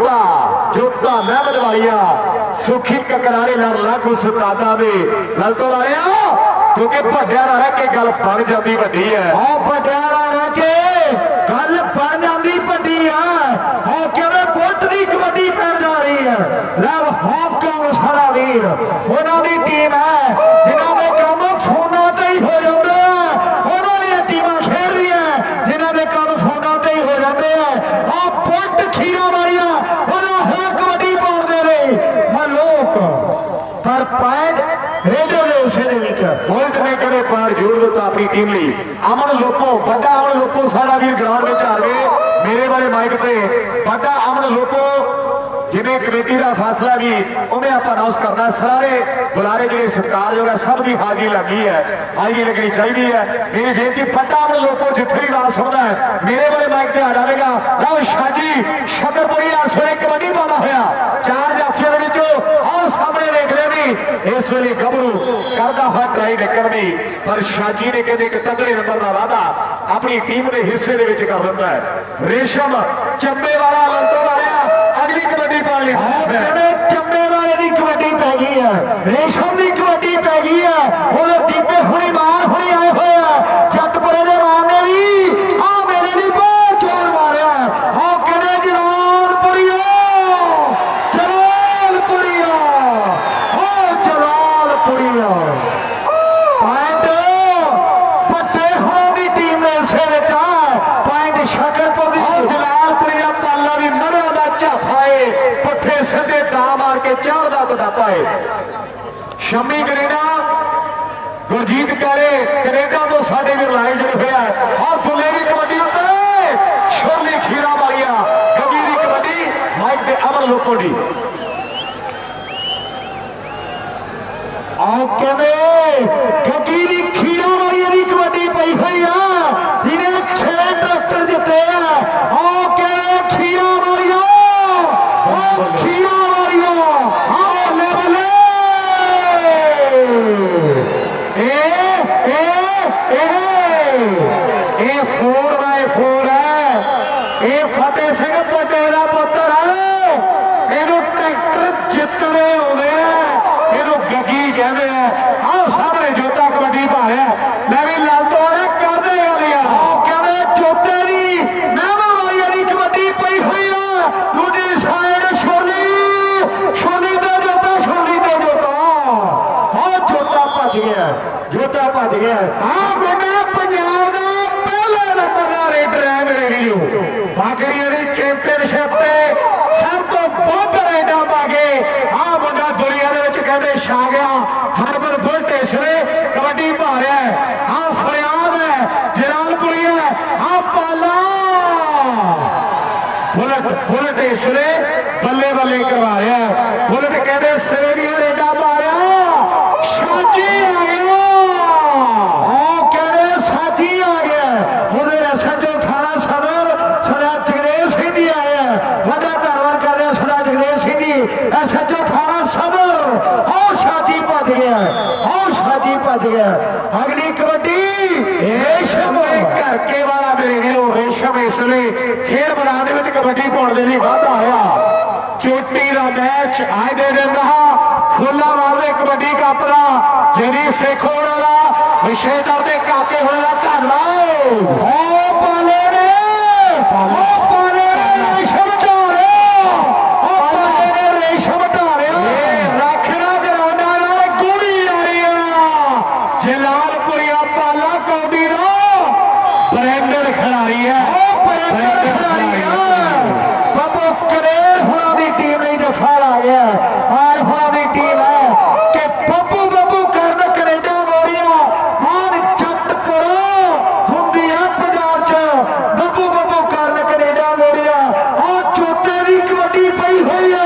ਜੋਤਾ ਜੋਤਾ Mehmed ਵਾਲੀਆ, ਸੁਖੀ ਕਕਰਾਰੇ ਨਾਲ ਲਾਗੂ ਸੁਤਾਦਾ ਦੇ ਲਲਤੋ ਵਾਲਿਆ ਕਿਉਂਕਿ ਭੱਜਿਆ ਨਾਲ ਰਹਿ ਕੇ ਗੱਲ ਬਣ ਜਾਂਦੀ ਵੱਡੀ ਹੈ। ਆ ਪਟਿਆਲਾ ਰਹਿ ਕੇ ਗੱਲ ਬਣ ਜਾਂਦੀ ਵੱਡੀ ਹੈ। ਆ ਕਿਵੇਂ ਬੁੱਤ ਦੀ ਕਬੱਡੀ ਪੈਣ ਜਾ ਰਹੀ ਹੈ। ਲਵ ਹਾਕਮ ਸਾਰਾ ਵੀਰ? ਉਹਨਾਂ ਦੀ ਟੀਮ ਹੈ ਜਿਨ੍ਹਾਂ ਦੇ ਕੰਮ ਫੋਨਾਂ ਤੇ ਹੀ ਹੋ ਜਾਂਦੇ ਆ ਉਹਨਾਂ ਦੀਆਂ ਟੀਮਾਂ ਖੇਡ ਰਹੀਆਂ ਜਿਨ੍ਹਾਂ ਦੇ ਕੰਮ ਫੋਨਾਂ ਤੇ ਹੀ ਹੋ ਜਾਂਦੇ ਆ ਆ ਬੁੱਤ ਖੀਰਾ ਵਾਲੀਆਂ ਉਹਨਾਂ ਹੋਰ ਕਬੱਡੀ ਪਾਉਂਦੇ ਨੇ ਮੈਂ ਲੋਕ ਪਰ ਪੈਡ ਰੇਡੋ ਦੇ ਉਸੇ ਦੇ ਵਿੱਚ ਬੋਲਟ ਨੇ ਕਦੇ ਪਾਰ ਜੋੜ ਦਿੱਤਾ ਆਪਣੀ ਟੀਮ ਲਈ? ਅਮਨ ਲੋਕੋ, ਵੱਡਾ ਅਮਨ ਲੋਕੋ, ਸਾਡਾ ਵੀਰ ਗਰਾਊਂਡ ਵਿੱਚ ਆ ਗਏ। ਮੇਰੇ ਵਾਲੇ ਮਾਈਕ ਤੇ ਵੱਡਾ ਅਮਨ ਲੋਕੋ, ਜਿਵੇਂ ਕਮੇਟੀ ਦਾ ਫੈਸਲਾ ਵੀ ਉਵੇਂ ਆਪਾਂ ਅਨਾਉਂਸ ਕਰਨਾ। ਸਾਰੇ ਬੁਲਾਰੇ ਜਿਹੜੇ ਸਤਿਕਾਰਯੋਗ ਹੈ ਸਭ ਦੀ ਹਾਜ਼ਰੀ ਲੱਗੀ ਹੈ। ਹਾਜ਼ਰੀ ਲੱਗਣੀ ਚਾਹੀਦੀ ਹੈ। ਮੇਰੀ ਬੇਨਤੀ, ਵੱਡਾ ਅਮਨ ਲੋਕੋ ਜਿੱਥੇ ਵੀ ਆਵਾਜ਼ ਸੁਣਦਾ ਹੈ, ਮੇਰੇ ਵਾਲੇ ਮਾਈਕ ਤੇ ਆ ਜਾਵੇਗਾ। ਲਓ ਸ਼ਾਜੀ ਆ ਸਵੇਰੇ ਕਬੱਡੀ ਪਾਉਂਦਾ ਹੋਇਆ। ਚਾਰ ਜਾਫੀਆਂ ਦੇ ਵਿੱਚੋਂ ਆਓ ਸਾਹਮਣੇ ਦੇਖ ਰਹੇ ਵੀ ਇਸ ਵੇਲੇ ਗੱਭਰੂ ਕਰਦਾ ਹੋਇਆ ਟਰਾਈ ਨਿਕਲਣ ਦੀ ਪਰ ਸ਼ਾਜੀ ਨੇ ਕਹਿੰਦੇ ਇੱਕ ਤਗੜੇ ਨੰਬਰ ਦਾ ਵਾਅਦਾ ਆਪਣੀ ਟੀਮ ਦੇ ਹਿੱਸੇ ਦੇ ਵਿੱਚ ਕਰ ਦਿੰਦਾ ਹੈ। ਰੇਸ਼ਮ ਚੰਬੇ ਵਾਲਾ ਲੰਤੋ ਵਾਲਿਆ ਅਗਲੀ ਕਬੱਡੀ ਪਾਉਣ ਲਈ ਆਹ ਹਾਜ਼ਰ ਹੈ। ਕਹਿੰਦੇ ਚੰਬੇ ਵਾਲੇ ਦੀ ਕਬੱਡੀ ਪੈ ਗਈ ਹੈ ਰੇਸ਼ਮ ਦੀ ਕਬੱਡੀ ਪੈ ਗਈ ਹੈ ਉਹਦੇ ਦੀਪੇ ਹੁਣੀ ਮਾਰ ਹੁਣੀ ਆਏ ਹੋਏ ਆ ਜੱਟਪੁਰੇ ਦੇ ਮਾਰ ਨੇ ਵੀ ਆ ਮੇਰੇ ਲਈ ਬਹੁਤ ਚੋਰ ਮਾਰਿਆ ਆ ਕਹਿੰਦੇ ਜਲਾਲਪੁਰੀਓ ਜਲਾਲਪੁਰੀਓ ਹੋ ਜਲਾਲਪੁਰੀਓ ਪੁਆਇੰਟ ਪੱਟੇ ਹੋਣ ਦੀ ਟੀਮ ਨੇ ਇਸੇ ਵਿੱਚ ਆ ਪੁਆਇੰਟ ਸ਼ਕਰਪੁਰ ਦੀ ਆਓ ਜਲਾਲਪੁਰੀਆ ਪਾਲਾ ਵੀ ਮਰਿਆ ਦਾ ਝਾਫਾ ਏ ਪੁੱਠੇ ਸਿੱਧੇ ਦਾ ਮਾਰ ਕੇ ਚਾਰ ਦਾ ਸ਼ਮੀ ਕੈਨੇਡਾ, ਗੁਰਜੀਤ ਕਾਰੇ ਕੈਨੇਡਾ ਤੋਂ ਸਾਡੇ ਵੀਰ ਲਾਈਨ ਜੁੜੇ ਹੋਇਆ ਹਰ ਫੁੱਲੇ ਦੀ ਕਬੱਡੀ ਉੱਤੇ। ਸ਼ੋਲੀ ਖੀਰਾ ਵਾਲੀਆ ਗੱਗੀ ਦੀ ਕਬੱਡੀ, ਮਾਈਕ ਤੇ ਅਮਰ ਲੋਕੋ ਦੀ। ਆਹ ਕਹਿੰਦੇ ਗੱਗੀ ਦੀ ਖੀਰਾ ਵਾਲੀ ਦੀ ਕਬੱਡੀ ਪਈ ਹੋਈ ਆ ਜਿਹਨੇ 6 ਟਰੈਕਟਰ ਜਿੱਤੇ ਆ ਆਹ ਕਹਿੰਦੇ ਖੀਰਾ ਵਾਲੀਆ ਆਹ ਖੀਰਾ ਵਾਲੀਆ ਆਹ ਬੱਲੇ ਬੱਲੇ ਇਹ ਇਹ ਇਹ ਇਹ 4x4 ਹੈ ਇਹ ਫਤਿਹ ਸਿੰਘ ਪਟੇਲ ਦਾ ਪੁੱਤਰ ਹੈ ਇਹਨੂੰ ਟਰੈਕਟਰ ਜਿੱਤਣੇ ਆਉਂਦੇ ਆ ਇਹਨੂੰ ਗੱਗੀ ਕਹਿੰਦੇ ਆ ਆਹ ਸਾਹਮਣੇ ਜੋਤਾ ਕਬੱਡੀ ਪਾ ਰਿਹਾ ਲੈ ਵੀ ਲਾਲ ਤੋੜੇ ਕਰਦੇ ਗਲੀਆਂ ਆਹ ਕਹਿੰਦੇ ਜੋਤੇ ਦੀ ਮਹਿਮਾ ਵਾਲੀ ਵਾਲੀ ਕਬੱਡੀ ਪਈ ਹੋਈ ਆ ਦੂਜੀ ਸਾਈਡ ਛੋਲੀ ਛੋਲੀ ਤੇ ਜੋਤਾ ਛੋਲੀ ਤੇ ਜੋਤਾ ਆਹ ਜੋਤਾ ਭੱਜ ਗਿਆ ਜੋਤਾ ਭੱਜ ਗਿਆ ਆਹ ਮੁੰਡਾ ਪੰਜਾਬ ਦਾ ਪਹਿਲਾ ਨੰਬਰ ਦਾ ਰੇਡਰ ਹੈ ਮੇਰੇ ਵੀਰੋ ਬਾਗੜੀਆਂ ਦੀ ਚੈਂਪੀਅਨਸ਼ਿਪ ਤੇ ਸਭ ਤੋਂ ਵੱਧ ਰੇਡਾਂ ਪਾ ਕੇ ਆਹ ਮੁੰਡਾ ਦੁਨੀਆ ਦੇ ਵਿੱਚ ਕਹਿੰਦੇ ਛਾ ਗਿਆ ਹਰਬਰ ਬੁਲਟ ਇਸ ਨੇ ਕਬੱਡੀ ਪਾ ਰਿਹਾ ਹੈ ਆਹ ਫਰਿਆਦ ਹੈ ਜਲਾਲਪੁਰੀ ਹੈ ਆਹ ਪਾਲਾ ਬੁਲਟ ਬੁਲਟ ਇਸ ਨੇ ਬੱਲੇ ਬੱਲੇ ਕਰਵਾ ਰਿਹਾ ਹੈ। ਬੁਲਟ ਕਹਿੰਦੇ ਸਿਰੇ ਦੀਆਂ ਰੇਡਾਂ ਮਾਰਿਆ। ਸਾਜੀ ਆ ਗਿਆ। ਹਾਂ, ਕਹਿੰਦੇ ਸਾਜੀ ਆ ਗਿਆ। ਉਹਦੇ ਐਸਐਚਓ ਥਾਣਾ ਸਦਰ ਸਦਾ ਜਗਦੇਵ ਸਿੰਘ ਜੀ ਆਇਆ ਵੱਡਾ ਧੰਨਵਾਦ ਕਰਦੇ ਹਾਂ ਸਦਾ ਜਗਦੇਵ ਸਿੰਘ ਜੀ। ਐਸਐਚਓ ਥਾਣਾ ਸਦਰ ਆਹ ਸਾਜੀ ਭੱਜ ਗਿਆ। ਆਹ ਸਾਜੀ ਭੱਜ ਗਿਆ। ਅਗਲੀ ਕਬੱਡੀ ਰੇਸ਼ਮ ਦੇ ਘਰ ਕੇ ਵਾਲਾ ਮੇਰੇ ਵੀਰੋ ਰੇਸ਼ਮ ਇਸ ਵੇਲੇ ਖੇਡ ਮੈਦਾਨ ਦੇ ਵਿੱਚ ਕਬੱਡੀ ਪਾਉਣ ਦੇ ਲਈ ਵਾਧਾ ਹੋਇਆ। ਚੋਟੀ ਦਾ ਮੈਚ ਅੱਜ ਦੇ ਦਿਨ ਦਾ। ਫੁੱਲਾ ਵਾਲੇ ਕਬੱਡੀ ਕੱਪ ਦਾ। ਜਿਹੜੀ ਸੇਖੋੜ ਦਾ ਵਿਸ਼ੇਦਰ ਦੇ ਕਾਕੇ ਹੋਣ ਦਾ ਧੰਨਵਾਦ। ਓ ਪਾਲੇ ਨੇ ਓ ਪਾਲੇ ਨੇ ਰੇਸ਼ਮ ਢਾਰਿਆ ਓ ਪਾਲੇ ਨੇ ਰੇਸ਼ਮ ਢਾਰਿਆ ਰੱਖਣਾ ਗਰਾਉਂਡਾਂ ਨਾਲ ਗੂੜੀ ਆ ਰਹੀ ਆ। ਜਲਾਲਪੁਰੀਆ ਪਾਲਾ ਕੌਡੀ ਦਾ। ਬ੍ਰੈਂਡਰ ਖਿਡਾਰੀ ਹੈ ਉਹ ਬ੍ਰੈਂਡਰ ਖਿਡਾਰੀ ਹੈ ਬੱਬੂ ਕਰੇਲ ਹੋਣਾ ਦੀ ਟੀਮ ਲਈ ਦਫਾਰ ਆ ਗਿਆ ਆਰ ਹੋਣਾ ਦੀ ਟੀਮ ਹੈ ਕਿ ਬੱਬੂ ਬੱਬੂ ਕਰਨ ਕੈਨੇਡਾ ਵਾਲੀਆ ਮਾਨ ਜੱਟਪੁਰ ਹੁੰਦੀ ਆ ਪੰਜਾਬ ਚ ਬੱਬੂ ਬੱਬੂ ਕਰਨ ਕੈਨੇਡਾ ਵਾਲੀਆ ਆ ਚੋਟੇ ਦੀ ਕਬੱਡੀ ਪਈ ਹੋਈ ਆ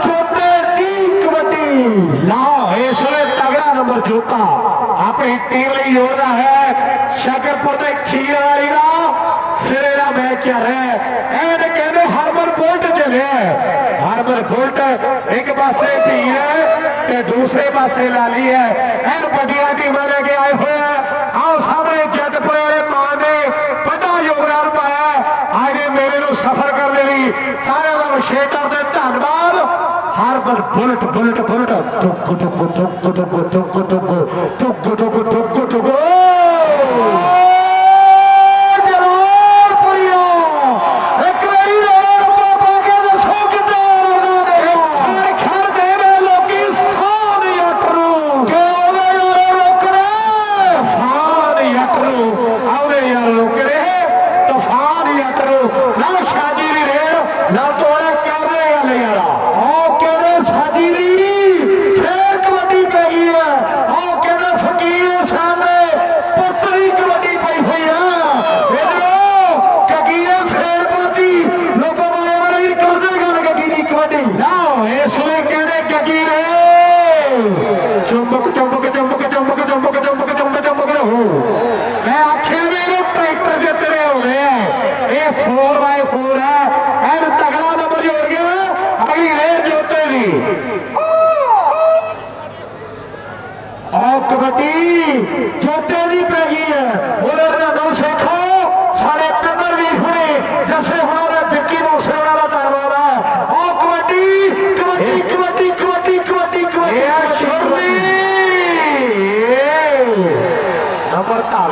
ਚੋਟੇ ਦੀ ਕਬੱਡੀ ਲਾ ਇਸ ਵੇਲੇ ਤਗੜਾ ਨੰਬਰ ਜੋਤਾ ਆਪਣੀ ਟੀਮ ਲਈ ਜੋੜਦਾ ਹੈ ਸ਼ਾਕਰਪੁਰ ਦੇ ਖੀਰ ਵਾਲੀ ਦਾ ਸਿਰੇ ਦਾ ਮੈਚ ਚੱਲ ਰਿਹਾ ਹੈ ਐਨ ਕਹਿੰਦੇ ਹਰਮਨ ਬੁਲਟ ਚੱਲਿਆ ਹਾਰਬਰ ਬੁਲਟ ਇੱਕ ਪਾਸੇ ਧੀਰ ਹੈ ਤੇ ਦੂਸਰੇ ਪਾਸੇ ਲਾਲੀ ਹੈ ਇਹ ਵੱਡੀਆਂ ਟੀਮਾਂ ਲੈ ਕੇ ਆਏ ਹੋਏ ਆ ਆਓ ਸਾਹਮਣੇ ਜੱਟਪੁਰ ਵਾਲੇ ਮਾਂ ਨੇ ਵੱਡਾ ਯੋਗਦਾਨ ਪਾਇਆ ਅੱਜ ਦੇ ਮੇਰੇ ਨੂੰ ਸਫਰ ਕਰਨ ਲਈ ਸਾਰਿਆਂ ਦਾ ਵਿਸ਼ੇਸ਼ ਤੌਰ ਤੇ ਧੰਨਵਾਦ ਹਾਰਬਰ ਬੁਲਟ ਬੁਲਟ ਬੁਲਟ ਟੁਕ ਟੁਕ ਟੁਕ ਟੁਕ ਟੁਕ ਟੁਕ ਟੁਕ ਟੁਕ ਟੁਕ ਟੁਕ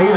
پی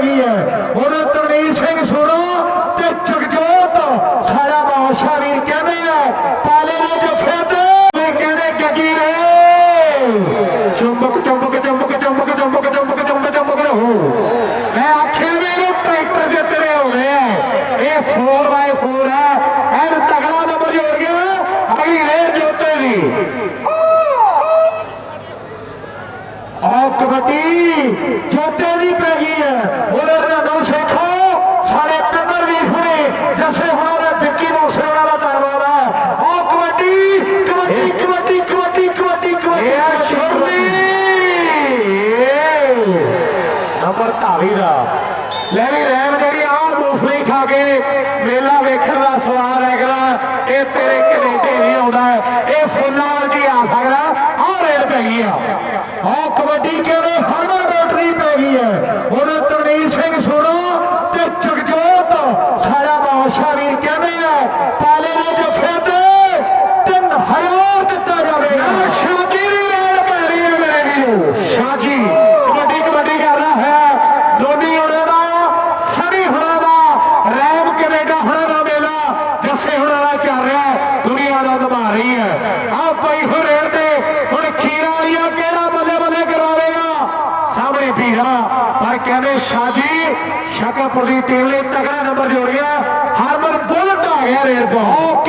گئی ہے ترت سے سنو چکجوت سارا بہت شاہر کہ پالے جگہ چونکہ ਕਹਿੰਦੇ ਸਾਜੀ, ਸ਼ਾਕਾਪੁਰ ਦੀ ਟੀਮ ਨੇ ਤਗੜਾ ਨੰਬਰ ਜੋੜ ਗਿਆ ਹਰਮਨ ਬੁਲਟ ਆ ਗਿਆ ਰੇਰ ਬਹੁਤ।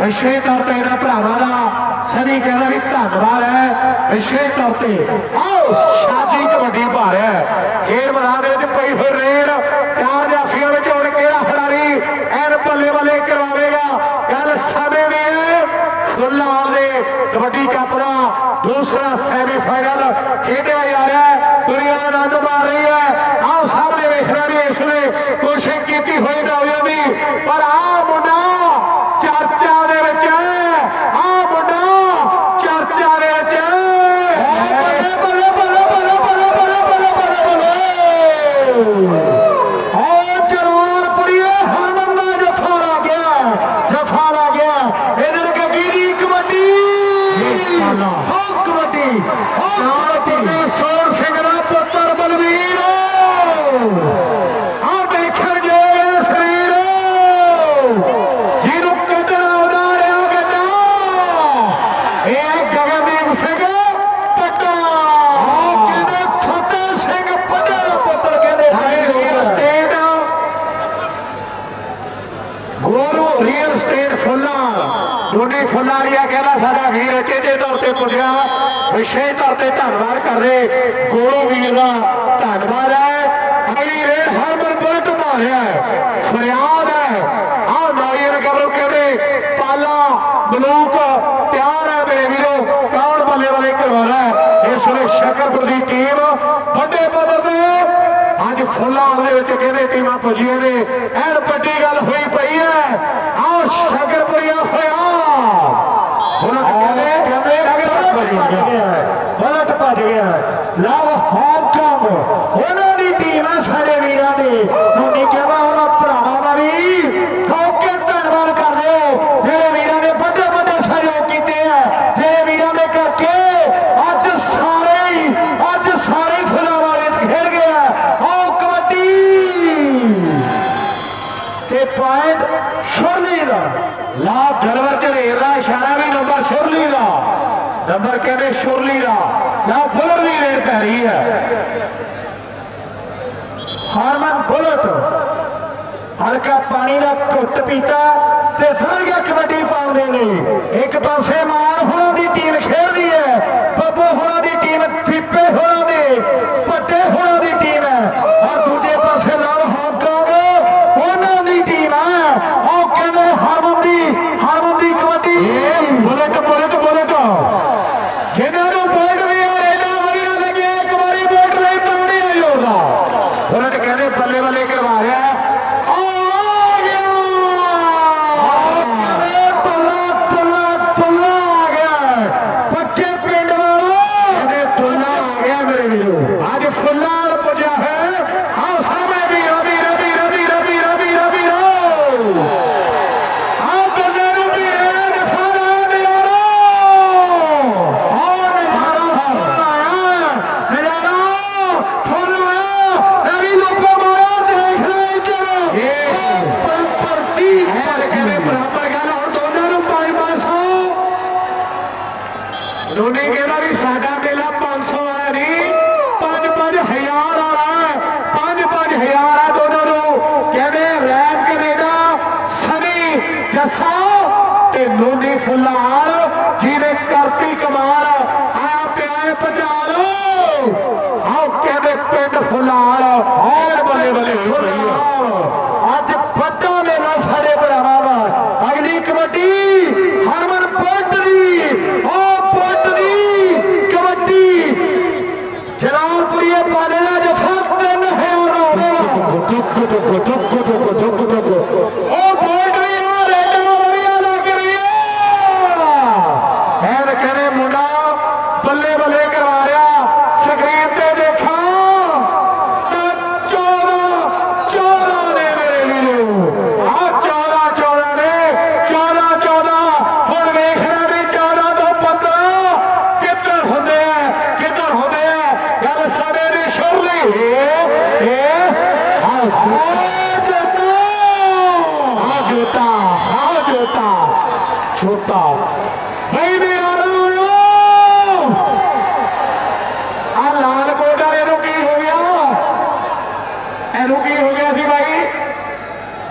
ਵਿਸ਼ੇ ਤੌਰ ਤੇ ਇਹਨਾਂ ਭਰਾਵਾਂ ਦਾ ਸਦੀ ਕਹਿੰਦਾ ਵੀ ਧੰਨਵਾਦ ਹੈ। ਵਿਸ਼ੇ ਤੌਰ ਤੇ ਆਓ, ਸ਼ਾਜੀ ਕਬੱਡੀ ਭਾਰਿਆ ਖੇਡ ਮੈਦਾਨ ਦੇ ਵਿੱਚ ਪਈ ਹੋਈ ਰੇਡ, ਚਾਰ ਜਾਫੀਆਂ ਵਿੱਚ ਹੁਣ ਕਿਹੜਾ ਖਿਡਾਰੀ ਐਨ ਬੱਲੇ ਬੱਲੇ ਕਰਵਾਵੇਗਾ? ਗੱਲ ਸਮੇਂ ਦੀ ਹੈ। ਫੁੱਲਾਲ ਦੇ ਕਬੱਡੀ ਕੱਪ ਦਾ ਦੂਸਰਾ ਸੈਮੀਫਾਈਨਲ ਖੇਡਿਆ ਜਾ ਰਿਹਾ ਹੈ। ਦੁਨੀਆ ਆਨੰਦ ਮਾਰ ਰਹੀ ਹੈ। ਆਓ, ਸਾਹਮਣੇ ਵੇਖਣਾ ਵੀ ਇਸ ਨੇ ਕੋਸ਼ਿਸ਼ ਕੀਤੀ ਹੋਈ ਦਾ ਫੁੱਲਾਰੀਆ ਕਹਿੰਦਾ ਸਾਡਾ ਵੀਰ ਕਿਹਦੇ ਤੌਰ ਤੇ ਪੁੱਜਿਆ ਵਿਸ਼ੇ ਤੌਰ ਤੇ ਧੰਨਵਾਦ ਕਰਦੇ ਗੋਲੂ ਵੀਰ ਦਾ ਧੰਨਵਾਦ ਹੈ। ਅਗਲੀ ਰੇਡ ਹਰਮਨ ਪੁੱਟ ਮਾਰਿਆ ਫਰਿਆਦ ਹੈ। ਆ ਨਾਇਰ ਕਬਰ ਕਹਿੰਦੇ ਪਾਲਾ, ਬਲੂਕ ਪਿਆਰ ਹੈ ਮੇਰੇ ਵੀਰੋ। ਕੌਣ ਬੱਲੇ ਬੱਲੇ ਕਰਵਾਉਣਾ ਹੈ? ਇਸ ਵੇਲੇ ਸ਼ਕਰਪੁਰ ਦੀ ਟੀਮ ਵੱਡੇ ਪੱਧਰ ਤੇ। ਅੱਜ ਫੁੱਲਾਂ ਦੇ ਵਿੱਚ ਕਹਿੰਦੇ ਟੀਮਾਂ ਪੁੱਜੀਆਂ ਨੇ। ਐਨ ਵੱਡੀ ਗੱਲ ਹੋਈ ਪਈ ਹੈ। ਆਹ ਸ਼ਕਰਪੁਰੀਆ ਹੋਇਆ ਹੁਣ ਕਹਿੰਦੇ ਕਹਿੰਦੇ ਸ਼ਕਰਪੁਰ ਭੱਜ ਗਿਆ। ਬਲਟ ਭੱਜ ਗਿਆ। ਲਵ ਹਾਂਗਕਾਂਗ ਉਹਨਾਂ ਦੀ ਟੀਮ ਆ, ਸਾਡੇ ਵੀਰਾਂ ਦੀ। ਹੁਣ ਨਹੀਂ ਕਹਿੰਦੇ ਸ਼ੁਰਲੀ ਦਾ ਲਾ ਬੁਲਰ ਦੀ ਰੇਡ ਪੈ ਰਹੀ ਹੈ। ਹਾਰਮਨ ਬੁਲਟ। ਹਲਕਾ ਪਾਣੀ ਦਾ ਘੁੱਟ ਪੀਤਾ ਤੇ ਫਿਰ ਗਿਆ ਕਬੱਡੀ ਪਾਉਂਦੇ ਨੇ ਇੱਕ ਪਾਸੇ ਮਾਨ ਹੋਣਾ ਦੀ ਟੀਮ ਖੇਡਦੀ ਹੈ। ਬੱਬੂ ਹੋਣਾ ਦੀ ਟੀਮ ਥੀਪੇ ਹੋਣਾ ਦੀ। ਤੇ ਨੂਨੀ ਫੁੱਲਾਰ ਜਿਹਨੇ ਕਰਤੀ ਕਮਾਲ ਆ ਪਿਆਏ ਪਜਾਰੋ। ਆਓ ਕਹਿੰਦੇ ਪਿੰਡ ਫੁੱਲਾਰ, ਹੋਰ ਬਲੇ ਬਲੇ ਹੋ ਰਹੀ ਹੈ 到